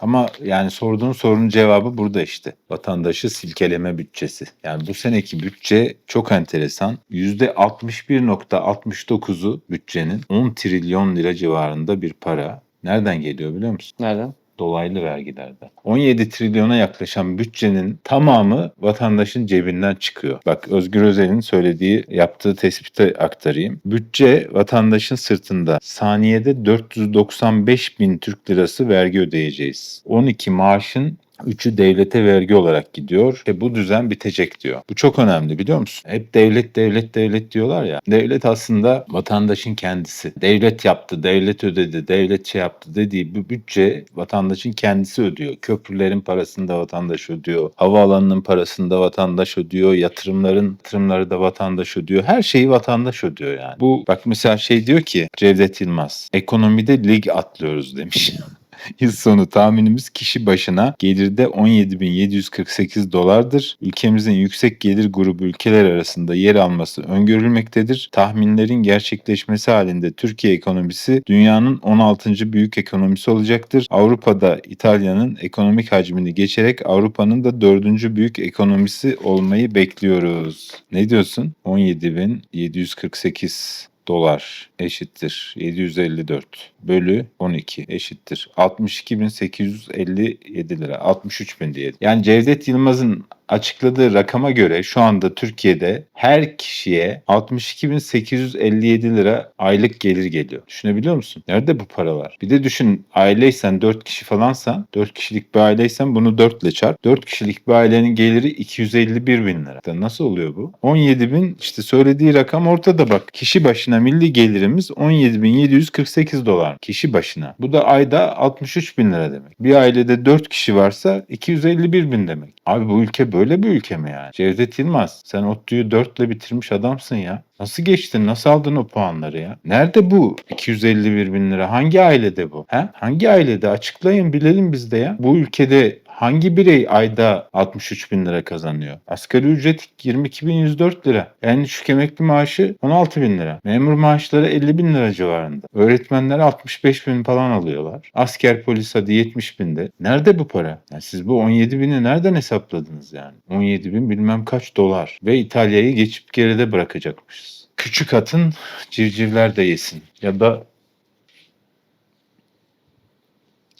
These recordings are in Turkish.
Ama yani sorduğun sorunun cevabı burada işte. Vatandaşı silkeleme bütçesi. Yani bu seneki bütçe çok enteresan. %61.69'u bütçenin 10 trilyon lira civarında bir para. Nereden geliyor biliyor musun? Nereden? Dolaylı vergilerden. 17 trilyona yaklaşan bütçenin tamamı vatandaşın cebinden çıkıyor. Bak Özgür Özel'in söylediği, yaptığı tespite aktarayım. Bütçe vatandaşın sırtında. Saniyede 495 bin Türk lirası vergi ödeyeceğiz. 12 maaşın Üçü devlete vergi olarak gidiyor. E bu düzen bitecek diyor. Bu çok önemli biliyor musun? Hep devlet devlet devlet diyorlar ya. Devlet aslında vatandaşın kendisi. Devlet yaptı, devlet ödedi, devlet şey yaptı dediği bu bütçe vatandaşın kendisi ödüyor. Köprülerin parasını da vatandaş ödüyor. Havaalanının parasını da vatandaş ödüyor. Yatırımların yatırımları da vatandaş ödüyor. Her şeyi vatandaş ödüyor yani. Bu bak mesela şey diyor ki Cevdet Yılmaz. Ekonomide lig atlıyoruz demiş. Yıl sonu tahminimiz kişi başına gelirde 17.748 dolardır. Ülkemizin yüksek gelir grubu ülkeler arasında yer alması öngörülmektedir. Tahminlerin gerçekleşmesi halinde Türkiye ekonomisi dünyanın 16. büyük ekonomisi olacaktır. Avrupa'da İtalya'nın ekonomik hacmini geçerek Avrupa'nın da 4. büyük ekonomisi olmayı bekliyoruz. Ne diyorsun? 17.748 dolar eşittir 754 bölü 12 eşittir 62.857 lira 63 bin diyelim. Yani Cevdet Yılmaz'ın açıkladığı rakama göre şu anda Türkiye'de her kişiye 62.857 lira aylık gelir geliyor. Düşünebiliyor musun? Nerede bu paralar? Bir de düşün aileysen 4 kişi falansan 4 kişilik bir aileysen bunu 4 ile çarp. 4 kişilik bir ailenin geliri 251 bin lira. Nasıl oluyor bu? 17 bin işte söylediği rakam ortada bak. Kişi başına milli gelirimiz 17.748 dolar. Kişi başına. Bu da ayda 63 bin lira demek. Bir ailede 4 kişi varsa 251 bin demek. Abi bu ülke böyle bir ülke mi yani? Cevdet Yılmaz sen ODTÜ'yü 4 ile bitirmiş adamsın ya. Nasıl geçtin? Nasıl aldın o puanları ya? Nerede bu 251 bin lira? Hangi ailede bu? He? Hangi ailede? Açıklayın bilelim biz de ya. Bu ülkede hangi birey ayda 63 bin lira kazanıyor? Asgari ücret 22.104 lira. En düşük emekli maaşı 16 bin lira. Memur maaşları 50 bin lira civarında. Öğretmenler 65 bin falan alıyorlar. Asker polis hadi 70 binde. Nerede bu para? Yani siz bu 17 bini nereden hesapladınız yani? 17 bin bilmem kaç dolar. Ve İtalya'yı geçip geride bırakacakmışız. Küçük atın civcivler de yesin. Ya da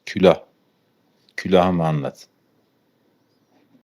külah. Külahımı anlat.